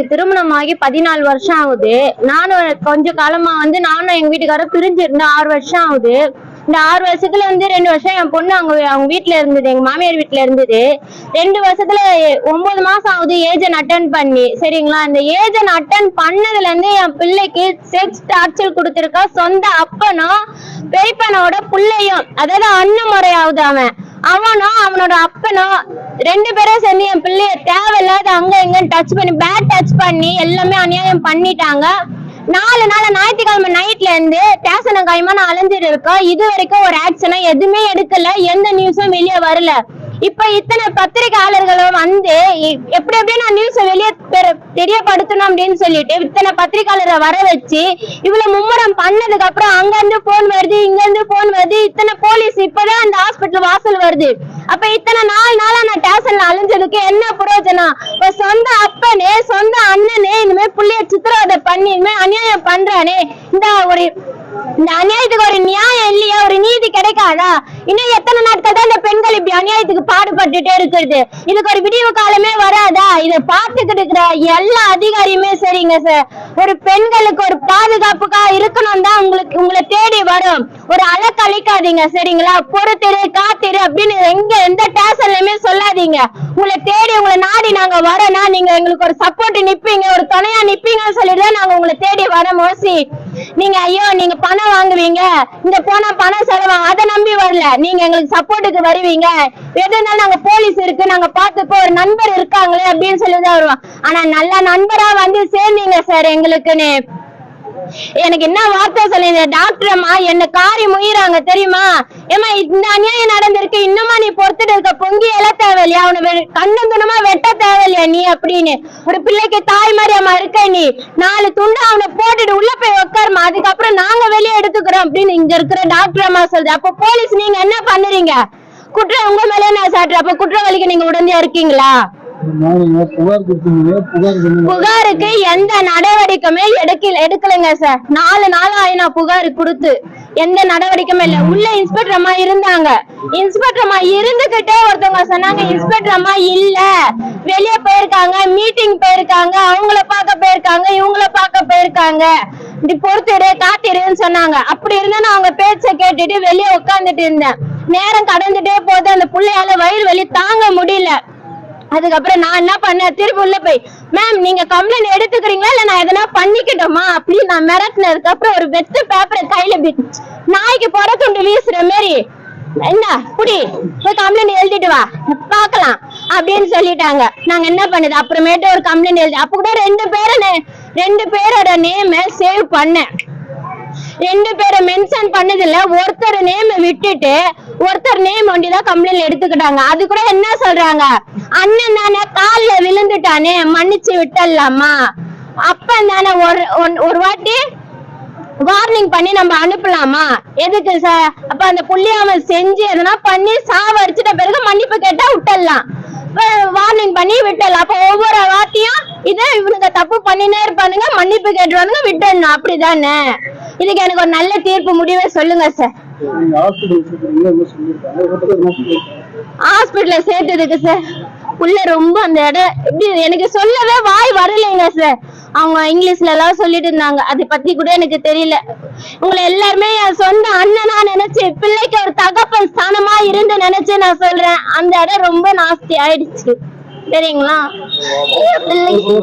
எனக்கு திருமணம் ஆகி பதினாலு வருஷம் ஆகுது. நானும் கொஞ்ச காலமா வந்து நானும் எங்க வீட்டுக்காரரும் பிரிஞ்சிருந்தேன் ஆறு வருஷம் ஆகுது. இந்த ஆறு வருஷத்துல வந்து ரெண்டு வருஷம் என் பொண்ணு அவங்க அவங்க வீட்டுல இருந்தது எங்க மாமியார் வீட்டுல இருந்தது. ரெண்டு வருஷத்துல ஒன்பது மாசம் ஆகுது ஏஜன் அட்டன் பண்ணி. சரிங்களா? அந்த ஏஜன் அட்டன் பண்ணதுல இருந்து என் பிள்ளைக்கு செக்ஸ் டார்ச்சர் கொடுத்துருக்கா சொந்த அப்பனும் பெரியப்பனோட பிள்ளையும். அதாவது அண்ணன் முறையாவது அவன். அவனும் அவனோட அப்பனும் ரெண்டு பேரும் சேர்ந்து என் பிள்ளைய தேவையில்லாத அங்க எங்க டச் பண்ணி பேட் டச் பண்ணி எல்லாமே அநியாயம் பண்ணிட்டாங்க. நாலு நாள் ஞாயிற்றுக்கிழமை நைட்ல இருந்து ஸ்டேஷன் காயமா நான் அலைஞ்சிட்டு இருக்கோம் இது வரைக்கும் ஒரு ஆக்ஷனா எதுவுமே எடுக்கல. எந்த நியூஸும் வெளியே வரல. இப்ப இத்தனை பத்திரிகையாளர்களும் வந்து எப்படி எப்படி நான் நியூஸ் வெளியே தெரியப்படுத்தணும் அப்படின்னு சொல்லிட்டு இத்தனை பத்திரிகையாளரை வர வச்சு இவ்வளவு மும்முரம் பண்ணதுக்கு அப்புறம் அங்க இருந்து போன் வருது இங்க இருந்து போன் வருது இத்தனை போலீஸ் இப்ப வாசல் அப்ப இத்தனை நாலு நாளா நான் ஸ்டேஷன்ல அழிஞ்சதுக்கு என்ன பிரயோஜனம் ஒரு சொந்த அப்பனே சொந்த அண்ணனே இனிமே புள்ளைய சித்திரவதை பண்ணி இனிமே அநியாயம் பண்றானே. இந்த ஒரு இந்த அநியாயத்துக்கு ஒரு நியாயம் இல்லையா? ஒரு நீதி கிடைக்காதா? இன்னும் எத்தனை நாட்கள் தான் இந்த பெண்கள் இப்படி அநியாயத்துக்கு பாடுபட்டுட்டே இருக்கிறது? இதுக்கு ஒரு விடிவு காலமே வராதா? இதை பார்த்துக்கிட்டு இருக்கிற எல்லா அதிகாரியுமே சரிங்க சார். ஒரு பெண்களுக்கு ஒரு பாதுகாப்புக்கா இருக்கணும் தான் உங்களுக்கு உங்களை தேடி வரும். ஒரு அழக்கழிக்காதீங்க சரிங்களா? பொறுத்திரு காத்திரு அப்படின்னு எங்க எந்த டேஷன்லயுமே சொல்லாதீங்க. உங்களை தேடி உங்களை நாடி நாங்க வரோம்னா நீங்க எங்களுக்கு ஒரு சப்போர்ட் நிப்பீங்க ஒரு துணையா நிப்பீங்கன்னு சொல்லிட்டு நாங்க உங்களை தேடி வர மோசி நீங்க ஐயோ நீங்க பணம் வாங்குவீங்க. இந்த போனா பணம் செலவாங்க அதை நம்பி வரல. நீங்க எங்களுக்கு சப்போர்ட்டுக்கு வருவீங்க. எது நாங்க போலீஸ் இருக்கு? நாங்க பார்த்துப்போ ஒரு நண்பர் இருக்காங்களே அப்படின்னு சொல்லி தான் வருவோம். ஆனா நல்ல நண்பரா வந்து சேர்ந்தீங்க சார் எங்களுக்குன்னு. எனக்கு என்ன வார்த்தை சொல்லுங்க? டாக்டர் அம்மா என்ன காரி முயிறாங்க தெரியுமா? ஏமா இந்த அநியாயம் நடந்திருக்கு. இன்னுமா நீ பொறுத்துட்டு இருக்க? பொங்கி எழ தேவையில்லையா? அவனை துணமா வெட்ட தேவையில்லையா நீ அப்படின்னு? ஒரு பிள்ளைக்கு தாய் மாதிரி அம்மா இருக்க நீ. நாலு துண்டு அவனை போட்டுட்டு உள்ள போய் உட்காருமா அதுக்கப்புறம் நாங்க வெளியே எடுத்துக்கிறோம் அப்படின்னு இங்க இருக்கிற டாக்டர் அம்மா சொல்றது அப்ப போலீஸ் நீங்க என்ன பண்ணுறீங்க? குற்றம் உங்க மேலே நான் சாட்டுறேன். அப்ப குற்றவாளிக்கு நீங்க உடனே இருக்கீங்களா? புகாருக்கு எந்த நடவடிக்கையுமே எடுக்கல எடுக்கலைங்க சார். நாலு நாள் ஆயினா புகார் கொடுத்து எந்த நடவடிக்கையுமே இல்ல. உள்ள இன்ஸ்பெக்டர் அம்மா இருந்தாங்க. இன்ஸ்பெக்டர் அம்மா இருந்துகிட்டே ஒருத்தவங்க சொன்னாங்க இன்ஸ்பெக்டர் அம்மா இல்ல. வெளிய போயிருக்காங்க மீட்டிங் போயிருக்காங்க அவங்கள பார்க்க போயிருக்காங்க இவங்கள பார்க்க போயிருக்காங்க. இப்படி பொறுத்துடு காத்திருன்னு சொன்னாங்க. அப்படி இருந்தா நான் அவங்க பேச்ச கேட்டுட்டு வெளியே உட்கார்ந்துட்டு இருந்தேன். நேரம் கடந்துட்டே போது அந்த புள்ளையால வயிறு வலி தாங்க முடியல. அதுக்கப்புறம் நான் என்ன பண்ணேன்? திருப்பி உள்ள போய் மேம் நீங்க கம்ப்ளைண்ட் எடுத்துக்கிறீங்களா? இல்ல நான் எதனா பண்ணிக்கிட்டோமா? அப்படின்னு நான் மிரட்டினதுக்கு அப்புறம் ஒரு வெத்து பேப்பரை கையில இப்படி நாய்க்கு புற துண்டு வீசுற மாதிரி என்ன? புடி போய் கம்ப்ளைண்ட் எழுதிட்டு வா பார்க்கலாம் அப்படின்னு சொல்லிட்டாங்க. நாங்க என்ன பண்ணுது? அப்புறமேட்டு ஒரு கம்ப்ளைண்ட் எழுதி அப்ப கூட ரெண்டு பேரை ரெண்டு பேரோட நேம் சேவ் பண்ணேன். ரெண்டு பேரை மென்ஷன் பண்ணதில்ல ஒருத்தர் நேம் விட்டுட்டு ஒருத்தர் நேம் ஒண்டிதான் கம்ப்ளைண்ட் எடுத்துக்கிட்டாங்க. அது கூட என்ன சொல்றாங்க? அண்ணன் தானே கால்ல விழுந்துட்டானே மன்னிச்சு விட்டுடலாமா அப்பன் தானே ஒரு ஒன்- ஒரு வாட்டி வார்னிங் பண்ணி நம்ம அனுப்பலாமா? எதுக்கு சார் அப்ப அந்த புள்ளியாமல் செஞ்சு எதனா பண்ணி சாவடிச்சிட்ட பிறகு மன்னிப்பு கேட்டா விட்டலாம். வார்னிங் பண்ணி விட்டலாம். அப்ப ஒவ்வொரு வாட்டியும் இதே இவனுங்க தப்பு பண்ணினே இருப்பானுங்க மன்னிப்பு கேட்டுருவானுங்க விட்டுடணும். அப்படிதானே? இதுக்கு எனக்கு ஒரு நல்ல தீர்ப்பு முடிவே சொல்லுங்க சார் ஹாஸ்பிட்டல்ல சேர்த்ததுக்கு சார் உள்ள ரொம்ப அந்த இடம் எப்படி எனக்கு சொல்லவே வாய் வரலைங்க சார் அவங்க இங்கிலீஷ்ல எல்லாம் சொல்லிட்டு இருந்தாங்க அதை பத்தி கூட எனக்கு தெரியல உங்களை எல்லாருமே என் சொந்த அண்ணனா நினைச்சு பிள்ளைக்கு ஒரு தகப்பன் ஸ்தானமா இருந்து நினைச்சு நான் சொல்றேன் அந்த இடம் ரொம்ப நாஸ்தி ஆயிடுச்சு சரிங்களா பிள்ளைக்கு